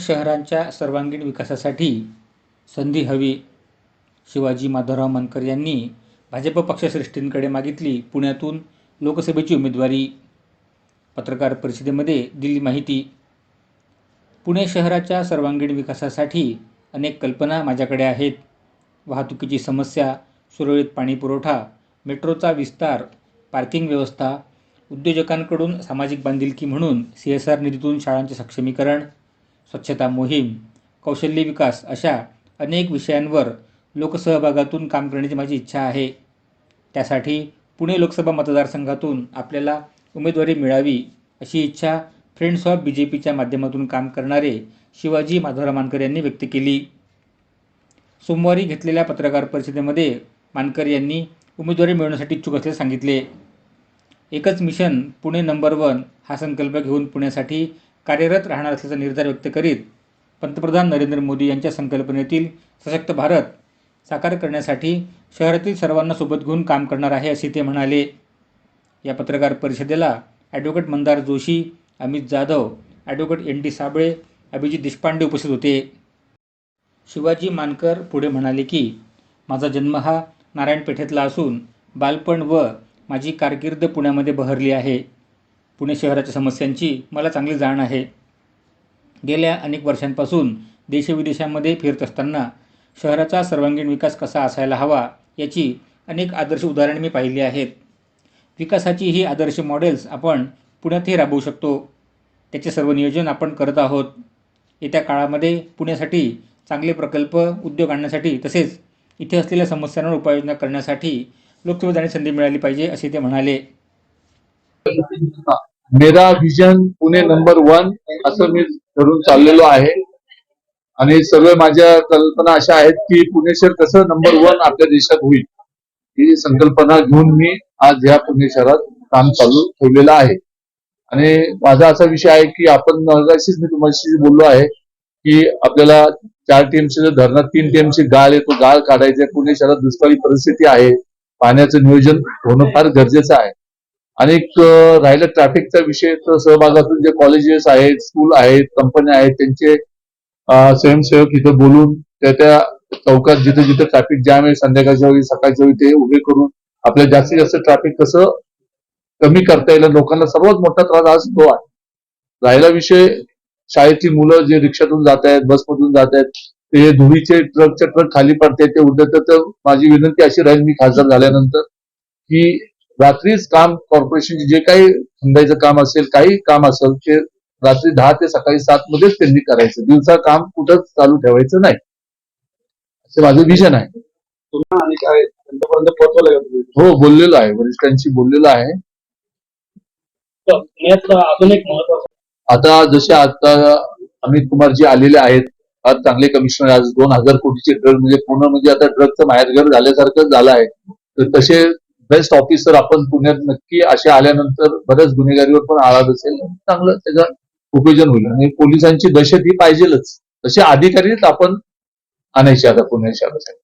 शहरांच्या सर्वांगीण विकासासाठी संधी हवी. शिवाजी माधवराव मानकर यांनी भाजप पक्षश्रेष्ठींकडे मागितली. पुण्यातून लोकसभेची उमेदवारी. पत्रकार परिषदेमध्ये दिली माहिती. पुणे शहराच्या सर्वांगीण विकासासाठी अनेक कल्पना माझ्याकडे आहेत. वाहतुकीची समस्या सुरळीत पाणीपुरवठा मेट्रोचा विस्तार पार्किंग व्यवस्था उद्योजकांकडून सामाजिक बांधिलकी म्हणून सी एस आर निधीतून शाळांचे सक्षमीकरण स्वच्छता मोहीम कौशल्य विकास अशा अनेक विषयांवर लोकसहभागातून काम करण्याची माझी इच्छा आहे. त्यासाठी पुणे लोकसभा मतदारसंघातून आपल्याला उमेदवारी मिळावी अशी इच्छा फ्रेंड्स ऑफ बी जे पीच्या माध्यमातून काम करणारे शिवाजी माधवराव मानकर यांनी व्यक्त केली. सोमवारी घेतलेल्या पत्रकार परिषदेमध्ये मानकर यांनी उमेदवारी मिळवण्यासाठी इच्छुक असल्याचे सांगितले. एकच मिशन पुणे नंबर वन हा संकल्प घेऊन पुण्यासाठी कार्यरत राहणार असल्याचा निर्धार व्यक्त करीत पंतप्रधान नरेंद्र मोदी यांच्या संकल्पनेतील सशक्त भारत साकार करण्यासाठी शहरातील सर्वांना सोबत घेऊन काम करणार आहे असे ते म्हणाले. या पत्रकार परिषदेला advocate Mandar Joshi Amit Jadhav advocate N D Sabale Abhijit Deshpande उपस्थित होते. शिवाजी मानकर पुढे म्हणाले की माझा जन्म हा नारायणपेठेतला असून बालपण व माझी कारकीर्द पुण्यामध्ये बहरली आहे. पुणे शहराच्या समस्यांची मला चांगली जाण आहे. गेल्या अनेक वर्षांपासून देशविदेशामध्ये फिरत असताना शहराचा सर्वांगीण विकास कसा असायला हवा याची अनेक आदर्श उदाहरणे मी पाहिली आहेत. विकासाची ही आदर्श मॉडेल्स आपण पुण्यातही राबवू शकतो. त्याचे सर्व नियोजन आपण करत आहोत. येत्या काळामध्ये पुण्यासाठी चांगले प्रकल्प उद्योग आणण्यासाठी तसेच इथे असलेल्या समस्यांवर उपाययोजना करण्यासाठी लोकसभेत जाण्याची संधी मिळाली पाहिजे असे ते म्हणाले. मेरा विजन पुणे नंबर वन असं मी धरून चाललेलो आहे आणि सर्व माझ्या कल्पना अशा आहेत की पुणे शहर कसं नंबर वन आपल्या देशात होईल ही संकल्पना घेऊन मी आज या पुणे शहरात काम चालू ठेवलेलं आहे आणि माझा असा विषय आहे की आपण मी तुम्हाला बोललो आहे की आपल्याला चार टीमचे धरणात तीन टीमची गाळ आहे तो गाळ काढायचा आहे. पुणे शहरात दुष्काळी परिस्थिती आहे पाण्याचं नियोजन होणं फार गरजेचं आहे आणि राहिलं ट्रॅफिकचा विषय तर सहभागातून जे कॉलेजेस आहेत स्कूल आहेत कंपन्या आहेत त्यांचे स्वयंसेवक इथं बोलून त्या त्या चौकात जिथे जिथे ट्रॅफिक जॅम आहे संध्याकाळच्या वेळी सकाळच्या वेळी ते उभे करून आपल्याला जास्तीत जास्त ट्रॅफिक कसं कमी करता येईल लोकांना सर्वात मोठा त्रास आज तो आहे. राहिला विषय शाळेची मुलं जे रिक्षातून जात आहेत बसमधून जात आहेत ते धुळीचे ट्रकचे ट्रक खाली पडते ते उडत तर माझी विनंती अशी राहील मी खासदार झाल्यानंतर की रात्रीच काम कॉर्पोरेशनचे जे काही खंडायचं काम असेल काही काम असेल ते रात्री दहा ते सकाळी सात मध्येच त्यांनी करायचं. दिवसा काम कुठंच चालू ठेवायचं नाही. असं माझं विजन आहे. हो बोललेलो आहे. वरिष्ठांशी बोललेलो आहे. तर पुण्यातलं अजून एक महत्वाचं आता जसे आता अमित कुमारजी आलेले आहेत आज चांगले कमिशनर आज दोन हजार कोटीचे ड्रग म्हणजे पूर्ण म्हणजे आता ड्रगचं माहेरघर झाल्यासारखं झालं आहे. तर तसे बेस्ट ऑफिसर आपण पुण्यात नक्की असे आल्यानंतर बऱ्याच गुन्हेगारीवर पण आळा असेल चांगलं त्याचं उपयोजन होईल. आणि पोलिसांची दहशत ही पाहिजेलच. तसे अधिकारीच आपण आणायचे आता पुणे शहरासाठी